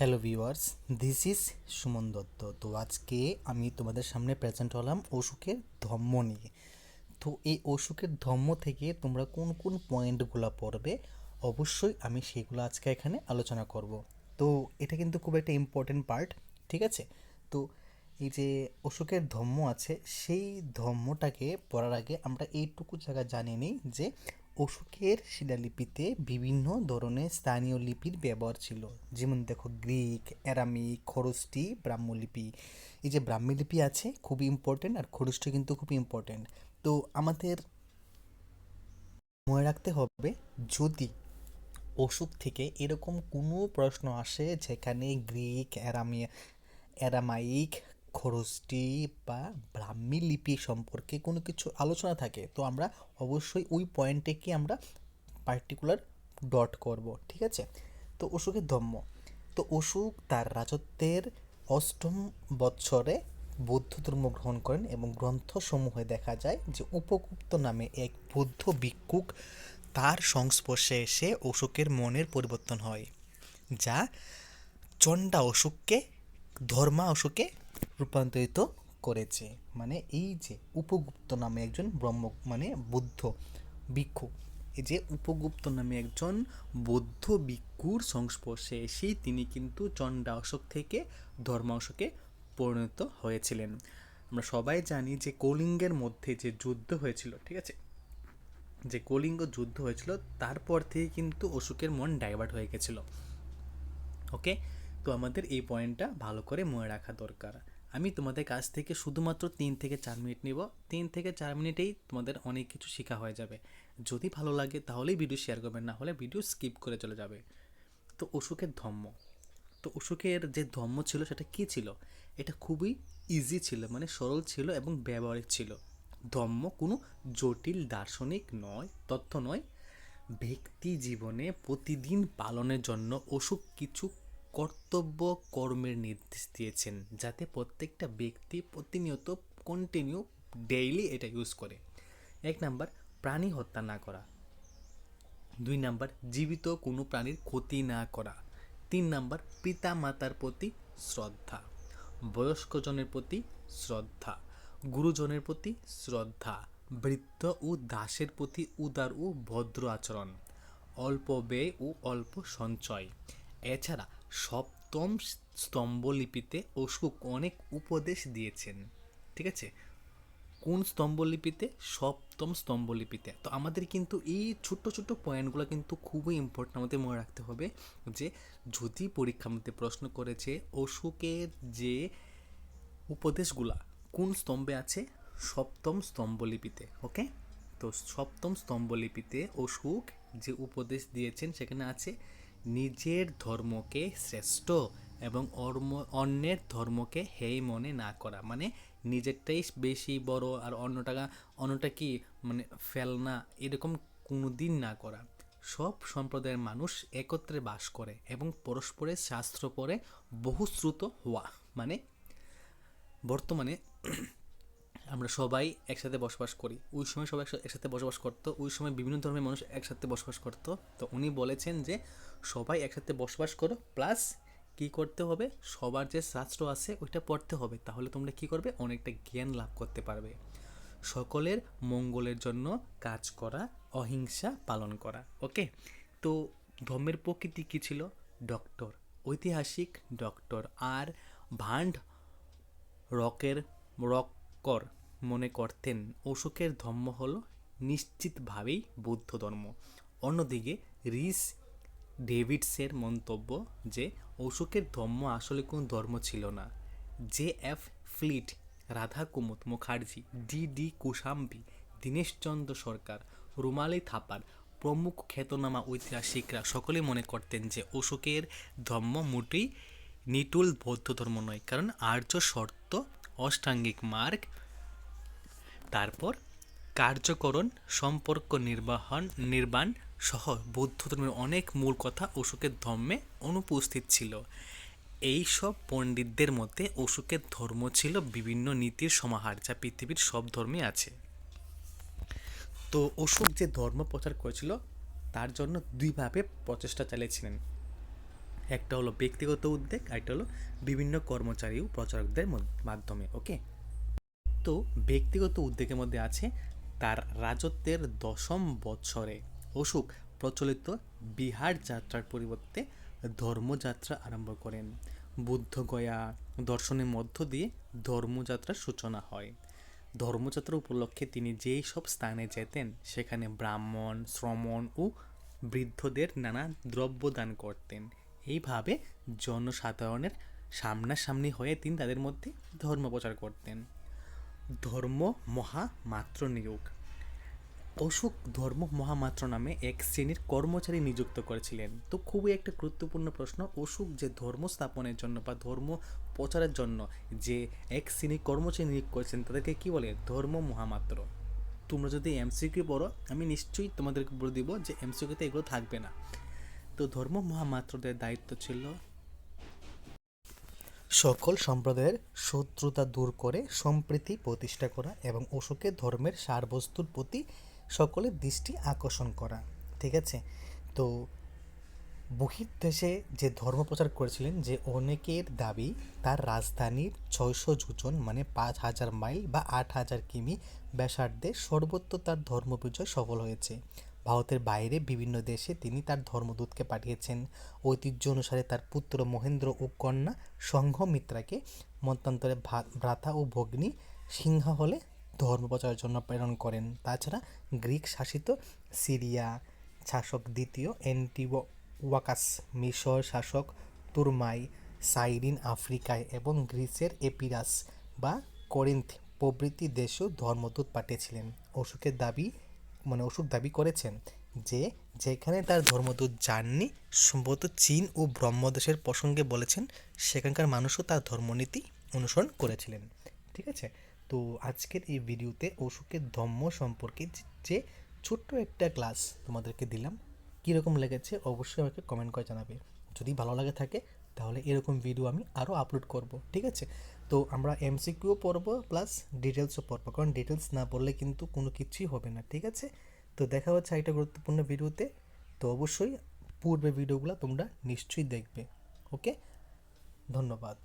Hello viewers this is Suman Dutta. তো আজকে আমি তোমাদের সামনে প্রেজেন্ট হলাম অসুখের ধম্ম নিয়ে। তো এই অসুখের ধম্ম থেকে তোমরা কোন কোন পয়েন্টগুলো পড়বে, অবশ্যই আমি সেগুলো আজকে এখানে আলোচনা করব। তো এটা কিন্তু খুব একটা ইম্পর্টেন্ট পার্ট ঠিক আছে? তো এই যে অসুখের ধম্ম আছে, সেই ধম্মটাকে পড়ার আগে আমরা এইটুকু জায়গা জানি নিই যে অশোকের শিলালিপিতে বিভিন্ন ধরনের স্থানীয় লিপির ব্যবহার ছিল। যেমন দেখো গ্রিক, অ্যারামিক খরস্টি ব্রাহ্মলিপি। এই যে ব্রাহ্মলিপি আছে, খুবই ইম্পর্টেন্ট আর খরস্টি কিন্তু খুব ইম্পর্টেন্ট তো আমাদের মনে রাখতে হবে, যদি অসুখ থেকে এরকম কোনো প্রশ্ন আসে যেখানে গ্রিক, অ্যারামি, অ্যারামাইক খরস্টি বা ব্রাহ্মী লিপি সম্পর্কে কোনো কিছু আলোচনা থাকে, তো আমরা অবশ্যই ওই পয়েন্টে কি আমরা পার্টিকুলার ডট করব, ঠিক আছে? তো অশোকের ধম্ম তো অশোক তার রাজত্বের অষ্টম বৎসরে বৌদ্ধ ধর্ম গ্রহণ করেন এবং গ্রন্থসমূহে দেখা যায় যে উপগুপ্ত নামে এক বৌদ্ধ ভিক্ষুক তার সংস্পর্শে এসে অশোকের মনের পরিবর্তন হয়, যা চণ্ডা অশোককে, ধর্মা অশোকে রূপান্তরিত করেছে। মানে এই যে উপগুপ্ত নামে একজন ব্রহ্ম মানে বুদ্ধ ভিক্ষু, এই যে উপগুপ্ত নামে একজন বৌদ্ধ ভিক্ষুর সংস্পর্শে এসেই তিনি কিন্তু চণ্ডা অশোক থেকে ধর্মা অশোকে পরিণত হয়েছিলেন। আমরা সবাই জানি যে কলিঙ্গের মধ্যে যে যুদ্ধ হয়েছিল, ঠিক আছে? যে কলিঙ্গ যুদ্ধ হয়েছিল, তারপর থেকে কিন্তু অশোকের মন ডাইভার্ট হয়ে গেছিল। ওকে তো আমাদের এই পয়েন্টটা ভালো করে মনে রাখা দরকার। আমি তোমাদের কাছ থেকে শুধুমাত্র তিন থেকে চার মিনিট নিব। তিন থেকে চার মিনিটেই তোমাদের অনেক কিছু শেখা হয়ে যাবে। যদি ভালো লাগে তাহলেই ভিডিও শেয়ার করবেন, না হলে ভিডিও স্কিপ করে চলে যাবে। তো অসুখের ধম্ম তো অসুখের যে ধম্ম ছিল সেটা কী ছিল? এটা খুবই ইজি ছিল মানে সরল ছিল এবং ব্যবহারিক ছিল। ধম্ম কোনো জটিল, দার্শনিক নয় তথ্য নয়। ব্যক্তি জীবনে প্রতিদিন পালনের জন্য অসুখ কিছু কর্তব্য কর্মের নির্দেশ দিয়েছেন যাতে প্রত্যেকটা ব্যক্তি প্রতিনিয়ত কন্টিনিউ ডেইলি এটা ইউজ করে। এক নাম্বার প্রাণী হত্যা না করা। দুই নাম্বার জীবিত কোনো প্রাণীর ক্ষতি না করা। তিন নাম্বার পিতা মাতার প্রতি শ্রদ্ধা। বয়স্কজনের প্রতি শ্রদ্ধা। গুরুজনের প্রতি শ্রদ্ধা। বৃদ্ধ ও দাসের প্রতি উদার ও ভদ্র আচরণ। অল্প ব্যয় ও অল্প সঞ্চয়। এছাড়া সপ্তম স্তম্ভলিপিতে অশোক অনেক উপদেশ দিয়েছেন, ঠিক আছে? কোন স্তম্ভলিপিতে? সপ্তম স্তম্ভলিপিতে। তো আমাদের কিন্তু এই ছোট্ট ছোট্ট পয়েন্টগুলো কিন্তু খুবই ইম্পর্টেন্ট আমাদের মনে রাখতে হবে যে, যদি পরীক্ষার মধ্যে প্রশ্ন করেছে অশোকের যে উপদেশগুলা, কোন স্তম্ভে আছে? সপ্তম স্তম্ভলিপিতে ওকে তো সপ্তম স্তম্ভলিপিতে অশোক যে উপদেশ দিয়েছেন সেখানে আছে নিজের ধর্মকে শ্রেষ্ঠ এবং অন্যের ধর্মকে হেই মনে না করা। মানে নিজেরটাই বেশি বড় আর অন্যটা অন্যটা কি মানে ফেলনা এরকম কোনো দিন না করা। সব সম্প্রদায়ের মানুষ একত্রে বাস করে এবং পরস্পরের শাস্ত্র পরে বহুশ্রুত হওয়া। মানে বর্তমানে আমরা সবাই একসাথে বসবাস করি। ওই সময় সবাই একসাথে বসবাস করতো। ওই সময় বিভিন্ন ধর্মের মানুষ একসাথে বসবাস করতো। তো উনি বলেছেন যে, সবাই একসাথে বসবাস করো, প্লাস কি করতে হবে? সবার যে শাস্ত্র আছে, ওইটা পড়তে হবে। তাহলে তোমরা কি করবে? অনেকটা জ্ঞান লাভ করতে পারবে। সকলের মঙ্গলের জন্য কাজ করা, অহিংসা পালন করা। ওকে? তো ধর্মের প্রকৃতি কী ছিল? ডক্টর। ঐতিহাসিক ডক্টর আর ভান্ড রকের রক্কর। মনে করতেন, অশোকের ধর্ম হল নিশ্চিতভাবেই বৌদ্ধ ধর্ম। অন্যদিকে রিস ডেভিডসের মন্তব্য যে অশোকের ধর্ম আসলে কোনো ধর্ম ছিল না। J F Fleet Radha Kumud Mukherjee, D D Kosambi, Dineshchandra Sarkar, Romila Thapar প্রমুখ খ্যাতনামা ঐতিহাসিকরা সকলে মনে করতেন যে অশোকের ধর্ম মোটেই নিটুল বৌদ্ধ ধর্ম নয়। কারণ আর্য শর্ত, অষ্টাঙ্গিক মার্গ তারপর কার্যকরণ, সম্পর্ক নির্বাহন, নির্বাণ সহ বৌদ্ধ ধর্মের অনেক মূল কথা অশোকের ধর্মে অনুপস্থিত ছিল। এই সব পণ্ডিতদের মধ্যে অশোকের ধর্ম ছিল বিভিন্ন নীতির সমাহার যা পৃথিবীর সব ধর্মে আছে। তো অশোক যে ধর্ম প্রচার করেছিল, তার জন্য দুইভাবে প্রচেষ্টা চালিয়েছিলেন। একটা হলো ব্যক্তিগত উদ্যোগ আর একটা হলো বিভিন্ন কর্মচারী ও প্রচারকদের মাধ্যমে ওকে তো ব্যক্তিগত উদ্যোগের মধ্যে আছে তার রাজত্বের দশম বৎসরে। অশোক প্রচলিত বিহার যাত্রার পরিবর্তে ধর্মযাত্রা আরম্ভ করেন। বুদ্ধগয়া দর্শনের মধ্য দিয়ে ধর্মযাত্রার সূচনা হয়। ধর্মযাত্রা উপলক্ষে তিনি যেই সব স্থানে যেতেন, সেখানে ব্রাহ্মণ, শ্রমণ ও বৃদ্ধদের নানা দ্রব্য দান করতেন। এইভাবে জনসাধারণের সামনাসামনি হয়ে তিনি তাদের মধ্যে ধর্ম প্রচার করতেন। ধর্ম মহামাত্র নিয়োগ। অশোক ধর্ম মহামাত্র নামে এক শ্রেণির কর্মচারী নিযুক্ত করেছিলেন। তো খুবই একটা গুরুত্বপূর্ণ প্রশ্ন, অশোক যে ধর্ম স্থাপনের জন্য বা ধর্ম প্রচারের জন্য যে এক শ্রেণির কর্মচারী নিয়োগ করেছেন, তাদেরকে কি বলে? ধর্ম মহামাত্র তোমরা যদি এমসিকিউ পড়ো, আমি নিশ্চয়ই তোমাদেরকে বলে দিব যে এমসিকিউতে এগুলো থাকবে না। তো ধর্ম মহামাত্রদের দায়িত্ব ছিল সকল সম্প্রদায়ের শত্রুতা দূর করে সম্প্রীতি প্রতিষ্ঠা করা এবং অশোকের ধর্মের সারবস্তুর প্রতি সকলের দৃষ্টি আকর্ষণ করা, ঠিক আছে? তো বহির্দেশে যে ধর্ম প্রচার করেছিলেন, যে অনেকের দাবি তার রাজধানীর ছয়শো যোজন মানে পাঁচ হাজার মাইল বা আট হাজার কিমি ব্যাসার্ধে সর্বত্র তার ধর্ম বিজয় সফল হয়েছে। ভারতের বাইরে বিভিন্ন দেশে তিনি তার ধর্মদূতকে পাঠিয়েছেন। ঐতিহ্য অনুসারে তার পুত্র মহেন্দ্র ও কন্যা সংঘমিত্রাকে মতান্তরে ভ্রাতা ও ভগ্নী সিংহা হলে ধর্ম প্রচারের জন্য প্রেরণ করেন। তাছাড়া গ্রিক শাসিত সিরিয়া শাসক দ্বিতীয় অ্যান্টিওয়াকাস মিশর শাসক তুরমাই সাইরিন আফ্রিকায় এবং গ্রিসের এপিরাস বা করিন্থ প্রভৃতি দেশেও ধর্মদূত পাঠিয়েছিলেন। অশোকের দাবি মানে অশোক দাবি করেছেন যে যেখানে তার ধর্মদূত যাননি, সম্ভবত চীন ও ব্রহ্মদেশের প্রসঙ্গে বলেছেন সেখানকার মানুষও তার ধর্মনীতি অনুসরণ করেছিলেন। ঠিক আছে? তো আজকের এই ভিডিওতে অশোকের ধর্ম সম্পর্কে যে ছোট্ট একটা ক্লাস তোমাদেরকে দিলাম, কীরকম লেগেছে অবশ্যই আমাকে কমেন্ট করে জানাবে। যদি ভালো লাগে থাকে, তাহলে এরকম ভিডিও আমি আরও আপলোড করব। ঠিক আছে? তো আমরা এমসিকিউও পড়ব প্লাস ডিটেলসও পড়ব। কারণ ডিটেলস না পড়লে কিন্তু কোনো কিছুই হবে না, ঠিক আছে? তো দেখা হচ্ছে একটা গুরুত্বপূর্ণ ভিডিওতে। তো অবশ্যই পূর্বে ভিডিওগুলো তোমরা নিশ্চয়ই দেখবে ওকে ধন্যবাদ।